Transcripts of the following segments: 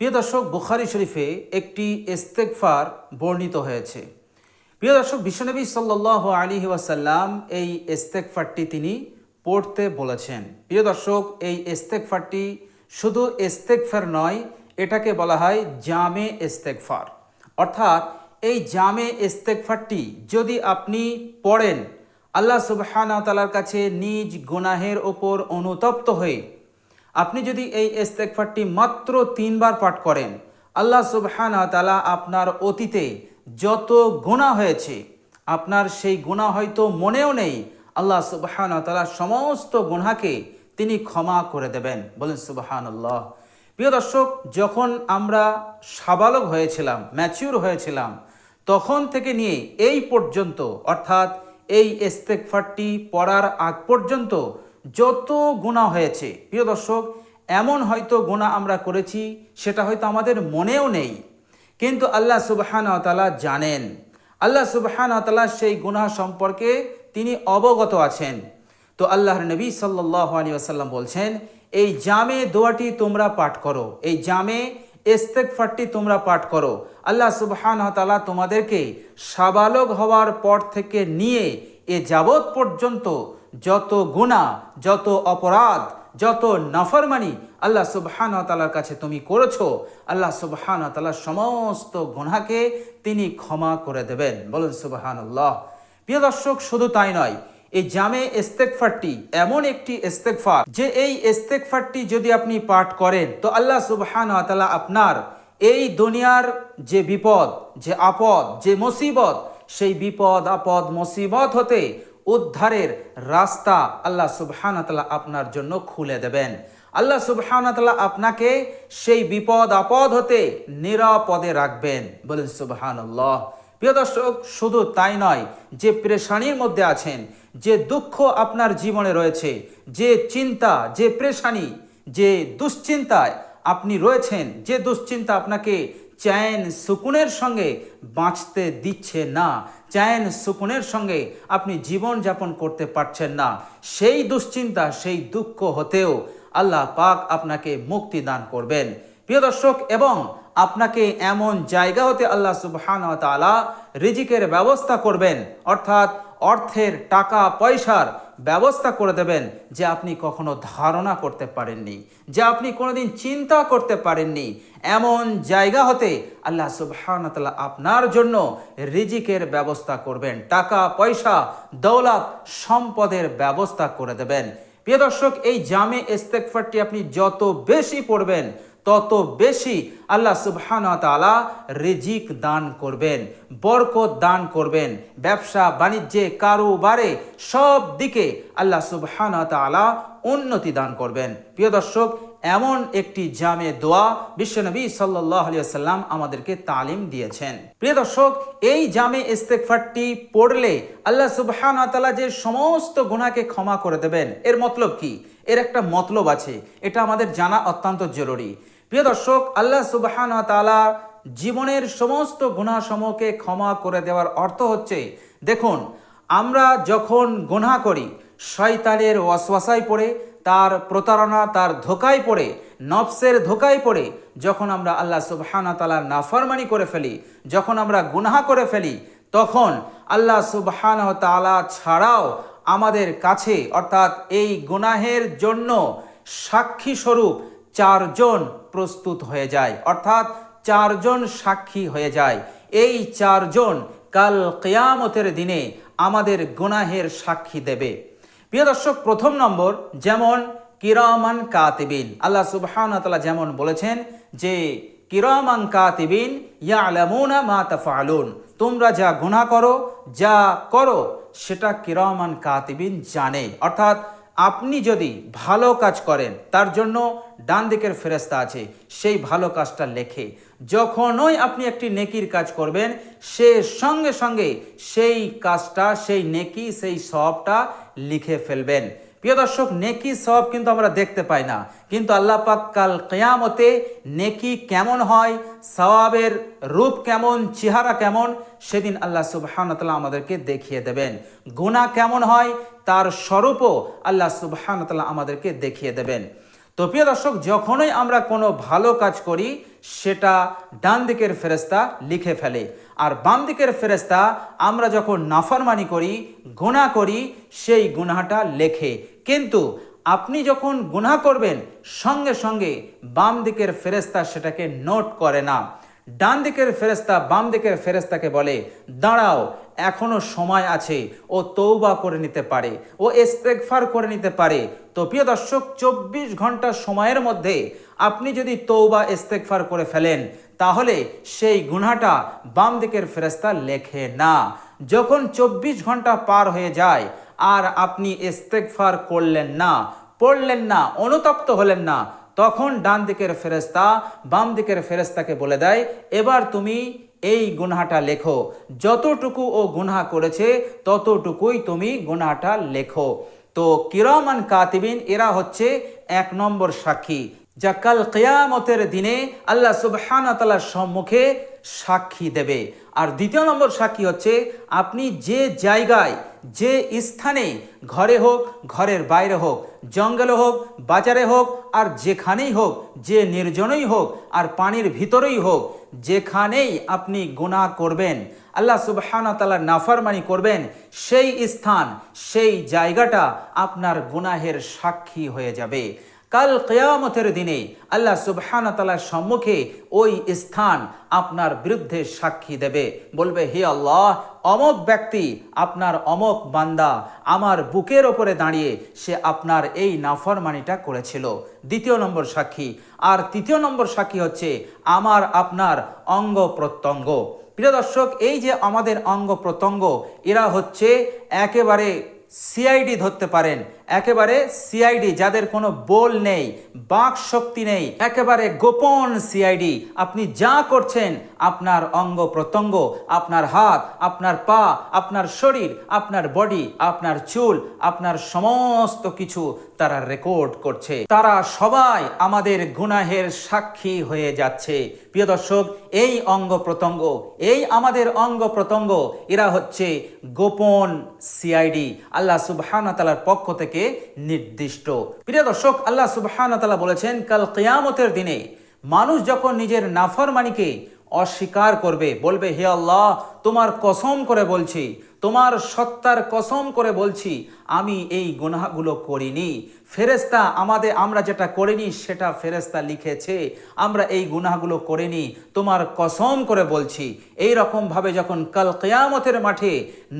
প্রিয় দর্শক, বুখারি শরীফে একটি ইস্তেকফার বর্ণিত হয়েছে। প্রিয় দর্শক, বিশ্বনবী সাল্লাহ আলী ওয়াসাল্লাম এই ইস্তেকফারটি তিনি পড়তে বলেছেন। প্রিয় দর্শক, এই ইস্তেকফারটি শুধু ইস্তেকফার নয়, এটাকে বলা হয় জামে ইস্তেকফার অর্থাৎ এই জামে ইস্তেকফারটি যদি আপনি পড়েন, আল্লাহ সুবহানা তালার কাছে নিজ গুনাহের ওপর অনুতপ্ত হয়ে আপনি যদি এই ইস্তেকফারটি মাত্র তিনবার পাঠ করেন, আল্লাহ সুবহানা তালা আপনার অতীতে যত গুণা হয়েছে, আপনার সেই গুণা হয়তো মনেও নেই, আল্লাহ সুবহানা তালা সমস্ত গুনাকে তিনি ক্ষমা করে দেবেন। বলেন সুবহান আল্লাহ প্রিয় দর্শক, যখন আমরা সাবালক হয়েছিলাম, ম্যাচিউর হয়েছিলাম, তখন থেকে নিয়ে এই পর্যন্ত, অর্থাৎ এই ইস্তেকফারটি পড়ার আগ পর্যন্ত যত গুণা হয়েছে, প্রিয় দর্শক, এমন হয়তো গুণা আমরা করেছি, সেটা হয়তো আমাদের মনেও নেই। কিন্তু আল্লাহ সুবহান তালা জানেন। আল্লাহ সুবহান তালা সেই গুনাহ সম্পর্কে তিনি অবগত আছেন। তো আল্লাহর নবী সাল্লাহ আলী আসাল্লাম বলছেন, এই জামে দোয়াটি তোমরা পাঠ করো। এই জামে ইস্তেকফারটি তোমরা পাঠ করো। আল্লাহ সুবহান তালা তোমাদেরকে সাবালক হওয়ার পর থেকে নিয়ে এ যাবৎ পর্যন্ত যত গুণা যত অপরাধ, যত নাফরমানি আল্লাহ সুবহান তালার কাছে তুমি করেছ, আল্লাহ সুবহান তালার সমস্ত গুণাকে তিনি ক্ষমা করে দেবেন। বলুন সুবহান আল্লাহ প্রিয় দর্শক, শুধু তাই নয়, এই জামে ইস্তেকফারটি এমন একটি ইস্তেকফার যে এই ইস্তেকফারটি যদি আপনি পাঠ করেন, তো আল্লাহ সুবহান তালা আপনার এই দুনিয়ার যে বিপদ, যে আপদ, যে মুসিবত, সেই বিপদ, আপদ, মুসিবত হতে উদ্ধারের রাস্তা আল্লাহ সুবহানতলা আপনার জন্য খুলে দেবেন। আল্লাহ সুবহানতলা আপনাকে সেই বিপদ আপদ হতে নিরাপদে রাখবেন। বলেন সুবহান আল্লাহ প্রিয় দর্শক, শুধু তাই নয়, যে প্রেশানির মধ্যে আছেন, যে দুঃখ আপনার জীবনে রয়েছে, যে চিন্তা, যে প্রেশানি, যে দুশ্চিন্তায় আপনি রয়েছেন, যে দুশ্চিন্তা আপনাকে চ্যান সুকুনের সঙ্গে বাঁচতে দিচ্ছে না। চ্যান সুকুনের সঙ্গে আপনি জীবন যাপন করতে পারছেন না। সেই দুশ্চিন্তা, সেই দুঃখ হতেও আল্লাহ পাক আপনাকে মুক্তি দান করবেন। প্রিয় দর্শক, এবং আপনাকে এমন জায়গা হতে আল্লাহ সুবহান রিজিকের ব্যবস্থা করবেন। অর্থাৎ অর্থের টাকা পয়সার ব্যবস্থা করে দেবেন যে আপনি কখনো ধারণা করতে পারেননি, যে আপনি কোনোদিন চিন্তা করতে পারেননি। এমন জায়গা হতে আল্লাহ সুবহান তালা আপনার জন্য রিজিকের ব্যবস্থা করবেন, টাকা, পয়সা, দৌলত, সম্পদের ব্যবস্থা করে দেবেন। প্রিয় দর্শক, এই জামে ইস্তেকফারটি আপনি যত বেশি পড়বেন তত বেশি আল্লাহ তালা রিজিক দান করবেন, বরকত দান করবেন। ব্যবসা, বাণিজ্যে, কারোবারে সব দিকে আল্লাহ তালা উন্নতি দান করবেন। প্রিয় দর্শক, এমন একটি জামে দোয়া বিশ্বনবী সাল্লাহ আলিয়াল্লাম আমাদেরকে তালিম দিয়েছেন। প্রিয় দর্শক, এই জামে ইস্তেকফারটি পড়লে আল্লাহ সুবহান তালা যে সমস্ত গুণাকে ক্ষমা করে দেবেন, এর মতলব কি? এর একটা মতলব আছে, এটা আমাদের জানা অত্যন্ত জরুরি। প্রিয় দর্শক, আল্লাহ সুবহান তালা জীবনের সমস্ত গুণাসমূহকে ক্ষমা করে দেওয়ার অর্থ হচ্ছে, দেখুন, আমরা যখন গুণা করি, শয়তানের ওয়াসওয়াসায় পড়ে, তার প্রতারণা, তার ধোকায় পড়ে, নফসের ধোকায় পড়ে, যখন আমরা আল্লাহ সুবহানা তালার নাফরমানি করে ফেলি, যখন আমরা গুনাহা করে ফেলি, তখন আল্লাহ সুবহান তালা ছাড়াও আমাদের কাছে, অর্থাৎ এই গুনাহের জন্য সাক্ষী স্বরূপ চারজন প্রস্তুত হয়ে যায়, অর্থাৎ চারজন সাক্ষী হয়ে যায়। এই চারজন কাল কেয়ামতের দিনে আমাদের গুনাহের সাক্ষী দেবে। প্রিয় দর্শক, প্রথম নম্বর, যেমন কিরামান কাতিবিন। আল্লাহ সুবহান তালা যেমন বলেছেন যে, কিরামান কাতিবিন ইয়া আলামুনা মা তাফালুন তোমরা যা গুনাহ করো, যা করো, সেটা কিরামান কাতিবিন জানে। অর্থাৎ আপনি যদি ভালো কাজ করেন, তার জন্য ডান দিকের ফেরেস্তা আছে, সেই ভালো কাজটা লেখে। যখনই আপনি একটি নেকির কাজ করবেন, সে সঙ্গে সঙ্গে সেই কাজটা, সেই নেকি, সেই সবটা লিখে ফেলবেন। প্রিয় দর্শক, নেকি সব কিন্তু আমরা দেখতে পাই না। কিন্তু আল্লাহ পাক কাল কেয়ামতে নেকি কেমন হয়, সওয়াবের রূপ কেমন, চেহারা কেমন, সেদিন আল্লাহ সুবহানতাল্লাহ আমাদেরকে দেখিয়ে দেবেন। গুণা কেমন হয়, তার স্বরূপও আল্লাহ সুবহানতাল্লাহ আমাদেরকে দেখিয়ে দেবেন। তো প্রিয় দর্শক, যখনই আমরা কোনো ভালো কাজ করি সেটা ডান দিকের ফেরেস্তা লিখে ফেলে। আর বাম দিকের ফেরেস্তা আমরা যখন নাফরমানি করি গুণা করি, সেই গুনাহাটা লেখে। কিন্তু আপনি যখন গুনাহ করবেন, সঙ্গে সঙ্গে বাম দিকের ফেরেস্তা সেটাকে নোট করে না। ডান দিকের ফেরেস্তা বাম দিকের ফেরেস্তাকে বলে, দাঁড়াও এখনও সময় আছে। ও তৌবা করে নিতে পারে। ও ইস্তেগফার করে নিতে পারে। তো প্রিয় দর্শক, চব্বিশ ঘণ্টা সময়ের মধ্যে আপনি যদি তৌবা ইস্তেগফার করে ফেলেন, তাহলে সেই গুনাহটা বাম দিকের ফেরেস্তা লেখে না। যখন চব্বিশ ঘণ্টা পার হয়ে যায় আর আপনি ইস্তেগফার করলেন না, পড়লেন না, অনুতপ্ত হলেন না, তখন ডান দিকের ফেরেস্তা বাম দিকের ফেরেস্তাকে বলে দেয়, এবার তুমি এই গুনহাটা লেখো। যতটুকু ও গুনহা করেছে, ততটুকুই তুমি গুনহাটা লেখো। তো কিরমান কাতিবিন, এরা হচ্ছে এক নম্বর সাক্ষী। যা কাল কেয়ামতের দিনে আল্লাহ সুবহানা তালার সম্মুখে সাক্ষী দেবে। আর দ্বিতীয় নম্বর সাক্ষী হচ্ছে, আপনি যে জায়গায়, যে স্থানে ঘরে হোক, ঘরের বাইরে হোক, জঙ্গলে হোক, বাজারে হোক, আর যেখানেই হোক, যে নির্জনই হোক, আর পানির ভিতরেই হোক যেখানেই আপনি গুণা করবেন, আল্লাহ সুবহানা নাফারমানি করবেন, সেই স্থান, সেই জায়গাটা আপনার গুনাহের সাক্ষী হয়ে যাবে। কাল কেয়ামতের দিনে আল্লাহ সুবহানা তালার সম্মুখে ওই স্থান আপনার বিরুদ্ধে সাক্ষী দেবে। বলবে, হে আল্লাহ অমক ব্যক্তি আপনার অমক বান্দা আমার বুকের ওপরে দাঁড়িয়ে সে আপনার এই নাফরমানিটা করেছিল। দ্বিতীয় নম্বর সাক্ষী। আর তৃতীয় নম্বর সাক্ষী হচ্ছে আমার আপনার অঙ্গ প্রত্যঙ্গ। প্রিয় দর্শক, এই যে আমাদের অঙ্গ প্রত্যঙ্গ, এরা হচ্ছে একেবারে সিআইডি ধরতে পারেন। একেবারে সিআইডি যাদের কোনো বল নেই, বাক শক্তি নেই, একেবারে গোপন সিআইডি আপনি যা করছেন, আপনার অঙ্গ প্রত্যঙ্গ, আপনার হাত, আপনার পা, আপনার শরীর, আপনার বডি, আপনার চুল, আপনার সমস্ত কিছু তারা রেকর্ড করছে। তারা সবাই আমাদের গুনাহের সাক্ষী হয়ে যাচ্ছে। প্রিয় দর্শক, এই অঙ্গ প্রত্যঙ্গ, এই আমাদের অঙ্গ প্রত্যঙ্গ, এরা হচ্ছে গোপন সিআইডি আল্লাহ সুবহানা তালার পক্ষ থেকে নির্দিষ্ট। প্রিয় দর্শক, আল্লাহ সুবহান তালা বলেছেন, কাল কেয়ামতের দিনে মানুষ যখন নিজের নাফরমানিকে অস্বীকার করবে, বলবে, হে আল্লাহ, তোমার কসম করে বলছি, তোমার সত্তার কসম করে বলছি আমি এই গুনাহগুলো করিনি। ফেরেস্তা আমাদের, আমরা যেটা করিনি, সেটা ফেরেস্তা লিখেছে। আমরা এই গুনাহগুলো করিনি। তোমার কসম করে বলছি এই রকমভাবে যখন কাল কেয়ামতের মাঠে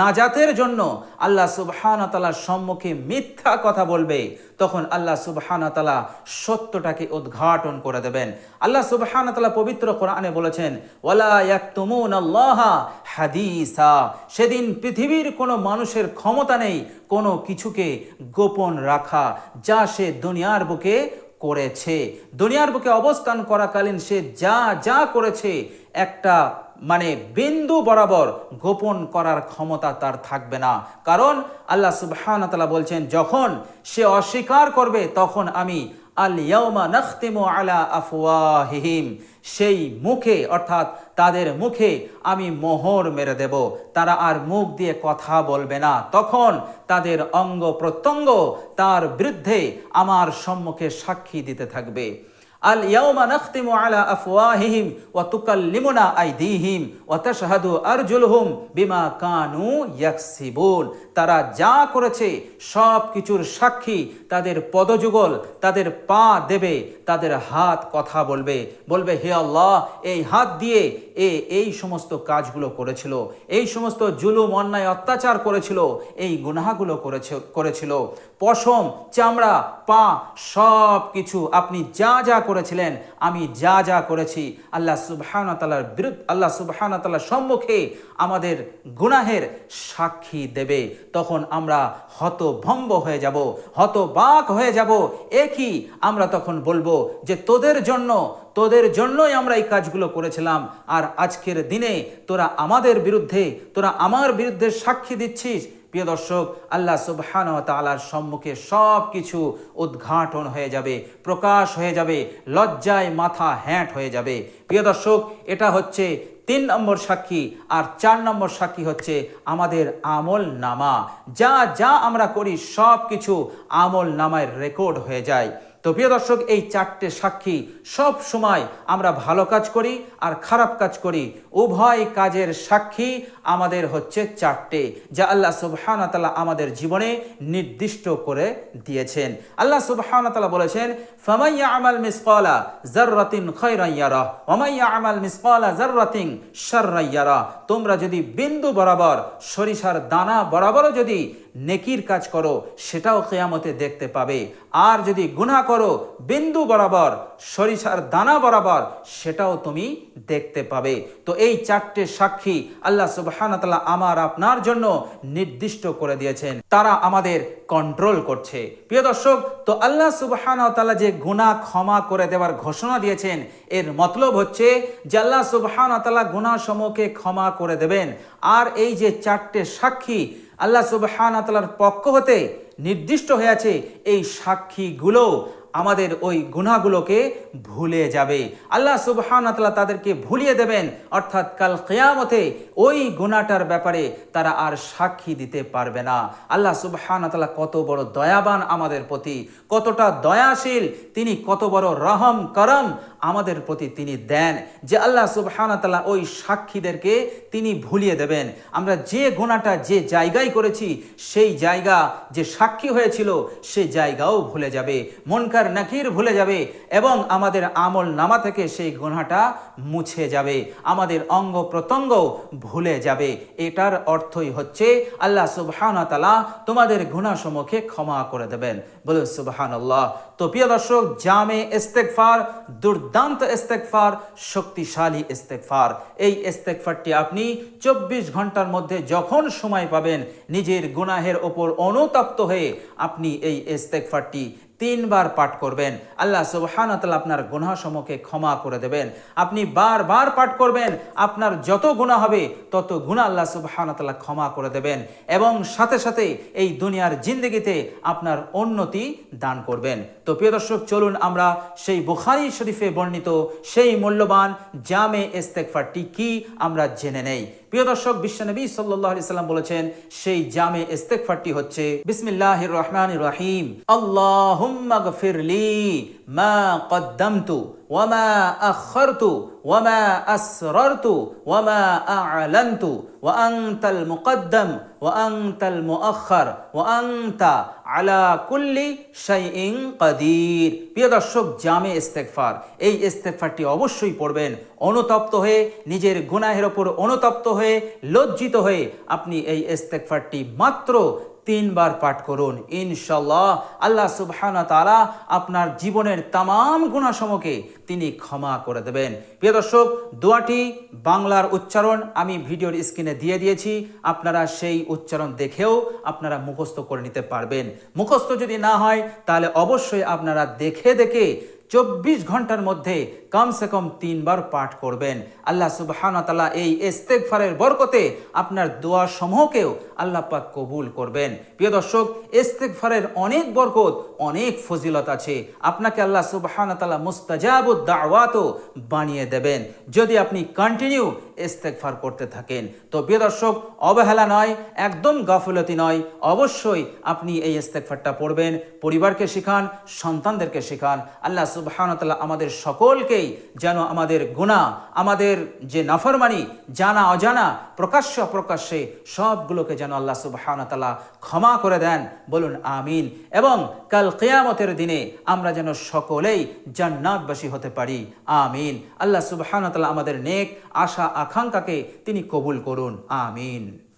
নাজাতের জন্য আল্লাহ সুবহানা তালার সম্মুখে মিথ্যা কথা বলবে, তখন আল্লাহ সুবহানা তালা সত্যটাকে উদ্ঘাটন করে দেবেন। আল্লাহ সুবহানা তালা পবিত্র কোরআনে বলেছেন, ওয়ালা ইয়াকতুমুন আল্লাহ হাদিসা। সেদিন পৃথিবীর কোনো মানুষের ক্ষমতা নেই কোনো কিছুকে গোপন রাখা যা সে দুনিয়ার বুকে করেছে। দুনিয়ার বুকে অবস্থান করাকালীন সে যা যা করেছে, একটা মানে বিন্দু বরাবর গোপন করার ক্ষমতা তার থাকবে না। কারণ আল্লাহ সুবাহ বলছেন, যখন সে অস্বীকার করবে, তখন আমি আল ইয়াউমা নখতিমু আলা আফওয়াহিহিম। সেই মুখে, অর্থাৎ তাদের মুখে আমি মোহর মেরে দেব। তারা আর মুখ দিয়ে কথা বলবে না। তখন তাদের অঙ্গ প্রত্যঙ্গ তার বিরুদ্ধে আমার সম্মুখে সাক্ষী দিতে থাকবে। আল ইয়াউমা নাখতিমু আলা আফওয়াহিহিম ওয়া তুকাল্লিমুনা আইদিহিম ওয়া তাশহাদু আরজুলুহুম বিমা কানু ইয়াকসিবুন। তারা যা করেছে, সব কিছুর সাক্ষী তাদের পদযুগল, তাদের পা দেবে, তাদের হাত কথা বলবে। বলবে, হে আল্লাহ, এই হাত দিয়ে এ এই সমস্ত কাজগুলো করেছিল, এই সমস্ত জুলুম, অন্যায়, অত্যাচার করেছিল, এই গুনাহগুলো করেছে, করেছিল। পশম, চামড়া, পা, সব কিছু আপনি যা যা করেছিলেন, আমি যা যা করেছি, আল্লাহ সুবহান তালার বিরুদ্ধ, আল্লাহ সুবহান তালার সম্মুখে আমাদের গুনাহের সাক্ষী দেবে। তখন আমরা হতভম্ব হয়ে যাব, হতবাক হয়ে যাব। একই আমরা তখন বলব যে, তোদের জন্য, তোদের জন্যই আমরা এই কাজগুলো করেছিলাম। আর আজকের দিনে তোরা আমাদের বিরুদ্ধে, তোরা আমার বিরুদ্ধে সাক্ষী দিচ্ছিস প্রিয় দর্শক, আল্লাহ সুবহান তালার সম্মুখে সব কিছু উদ্ঘাটন হয়ে যাবে, প্রকাশ হয়ে যাবে, লজ্জায় মাথা হ্যাঁট হয়ে যাবে। প্রিয় দর্শক, এটা হচ্ছে তিন নম্বর সাক্ষী আর চার নম্বর সাক্ষী হচ্ছে আমাদের আমল নামা। যা যা আমরা করি সব কিছু আমল নামায় রেকর্ড হয়ে যায়। তো প্রিয় দর্শক, এই চারটে সাক্ষী সব সময় আমরা ভালো কাজ করি আর খারাপ কাজ করি। উভয় কাজের সাক্ষী আমাদের হচ্ছে চারটে, যা আল্লাহ সুবহানাহু ওয়া আমাদের জীবনে নির্দিষ্ট করে দিয়েছেন। আল্লাহ তাআলা বলেছেন, ফামান ইয়ামাল মিসকালা যাররাতিন খায়রান ইয়ারা ওয়া মান ইয়ামাল মিসকালা যাররাতিন শাররান ইয়ারা তোমরা যদি বিন্দু বরাবর সরিষার দানা বরাবরও যদি নেকির কাজ করো, সেটাও কেয়ামতে দেখতে পাবে। আর যদি গুনাহ করো, বিন্দু বরাবর, সরিষার দানা বরাবর, সেটাও তুমি দেখতে পাবে। তো এই চারটে সাক্ষী আল্লাহ সুবহানাহু ওয়া আমার আপনার জন্য নির্দিষ্ট করে দিয়েছেন। তারা আমাদের কন্ট্রোল করছে। প্রিয় দর্শক, তো আল্লাহ সুবহানাহু ওয়া যে গুনাহ ক্ষমা করে দেওয়ার ঘোষণা দিয়েছেন, এর মতলব হচ্ছে যে আল্লাহ তাআলা গুনাহ সমূহকে ক্ষমা করে দেবেন। আর এই যে চারটে সাক্ষী আল্লাহ সুবহান তালার পক্ষ হতে নির্দিষ্ট হয়েছে এই সাক্ষীগুলো। আমাদের ওই গুণাগুলোকে ভুলে যাবে। আল্লাহ সুবহান আতলা তাদেরকে ভুলিয়ে দেবেন। অর্থাৎ কাল কেয়ামতে ওই গুণাটার ব্যাপারে তারা আর সাক্ষী দিতে পারবে না। আল্লাহ সুবহান তালা কত বড় দয়াবান আমাদের প্রতি, কতটা দয়াশীল, তিনি কত বড় রহম, করম আমাদের প্রতি তিনি দেন। যে আল্লাহ সুবহান তালা ওই সাক্ষীদেরকে তিনি ভুলিয়ে দেবেন। আমরা যে গুণাটা যে জায়গায় করেছি, সেই জায়গা যে সাক্ষী হয়েছিল, সে জায়গাও ভুলে যাবে। মনকার নাকির ভুলে যাবে এবং আমাদের আমল নামা থেকে সেই গুণাটা মুছে যাবে। আমাদের অঙ্গ প্রত্যঙ্গ ভুলে যাবে। এটার অর্থই হচ্ছে আল্লাহ সুবহানা তালা তোমাদের গুণাসমূহকে ক্ষমা করে দেবেন। বলুন সুবহান আল্লাহ তো প্রিয় দর্শক, জামে ইস্তেকফার দুর্দান্ত ইস্তেকফার শক্তিশালী ইস্তেকফার এই ইস্তেকফারটি আপনি চব্বিশ ঘণ্টার মধ্যে যখন সময় পাবেন, নিজের গুনাহের ওপর অনুতপ্ত হয়ে আপনি এই ইস্তেকফারটি তিনবার পাঠ করবেন। আল্লাহ সুবহানাতালা আপনার গুনাহসমূহকে ক্ষমা করে দেবেন। আপনি বারবার পাঠ করবেন, আপনার যত গুণা হবে, তত গুণা আল্লাহ সুবহানাতালা ক্ষমা করে দেবেন এবং সাথে সাথে এই দুনিয়ার জিন্দগিতে আপনার উন্নতি দান করবেন। তো প্রিয় দর্শক, চলুন আমরা সেই বুখারি শরীফে বর্ণিত সেই মূল্যবান জামে ইস্তেকফারটি কি আমরা জেনে নেই। প্রিয় দর্শক, বিশ্বনবী সাল্লাহ আলাইহি সাল্লাম বলেছেন, সেই জামে ইস্তেকফারটি হচ্ছে বিসমিল্লাহ রহমান রহিম আল্লাহ ফিরলি মা কদ্দামতু ওয়া মা আখখারতু ওয়া মা আসরারতু ওয়া মা আ'লানতু ওয়া আনতাল মুকদ্দাম, ওয়া আনতাল মুআখখার, ওয়া আনতা আলা কুল্লি শাইইন কাদির। প্রিয় দর্শক এই ইস্তেগফারটি অবশ্যই পড়বেন। অনুতপ্ত হয়ে, নিজের গুনাহের ওপর অনুতপ্ত হয়ে, লজ্জিত হয়ে আপনি এই ইস্তেগফারটি মাত্র তিনবার পাঠ করুন। ইনশাল্লাহ আল্লাহ সুবহানা তাআলা আপনার জীবনের তাম গুণাসমূহকে তিনি ক্ষমা করে দেবেন। প্রিয় দর্শক, দোয়াটি বাংলার উচ্চারণ, আমি ভিডিওর স্ক্রিনে দিয়ে দিয়েছি, আপনারা সেই উচ্চারণ দেখেও আপনারা মুখস্থ করে নিতে পারবেন। মুখস্থ যদি না হয়, তাহলে অবশ্যই আপনারা দেখে দেখে চব্বিশ ঘণ্টার মধ্যে কমসে কম তিনবার পাঠ করবেন। আল্লাহ সুবহান তালা এই ইস্তেকফারের বরকতে আপনার দোয়া সমূহকেও আল্লাহ পাক কবুল করবেন। প্রিয় দর্শক ইস্তেকফারের অনেক বরকত, অনেক ফজিলত আছে। আপনাকে আল্লাহ সুবহান তালা মুস্তাজাবুদ দাওয়াতও বানিয়ে দেবেন। যদি আপনি কন্টিনিউ ইস্তেকফার করতে থাকেন, তো প্রিয় দর্শক, অবহেলা নয়, একদম গাফলতি নয়। অবশ্যই আপনি এই ইস্তেকফারটা পড়বেন, পরিবারকে শেখান, সন্তানদেরকে শেখান। আল্লাহ সুবাহানতাল্লাহ আমাদের সকলকেই যেন আমাদের গুণা আমাদের যে নাফরমানি, জানা, অজানা, প্রকাশ্য প্রকাশ্যে সবগুলোকে যেন আল্লাহ সুবাহানতাল্লাহ ক্ষমা করে দেন। বলুন, আমিন। এবং কাল কেয়ামতের দিনে আমরা যেন সকলেই জান্নাতবাসী হতে পারি। আমিন। আল্লাহ সুবাহানতাল্লাহ আমাদের নেক আশা, আকাঙ্ক্ষাকে তিনি কবুল করুন। আমিন।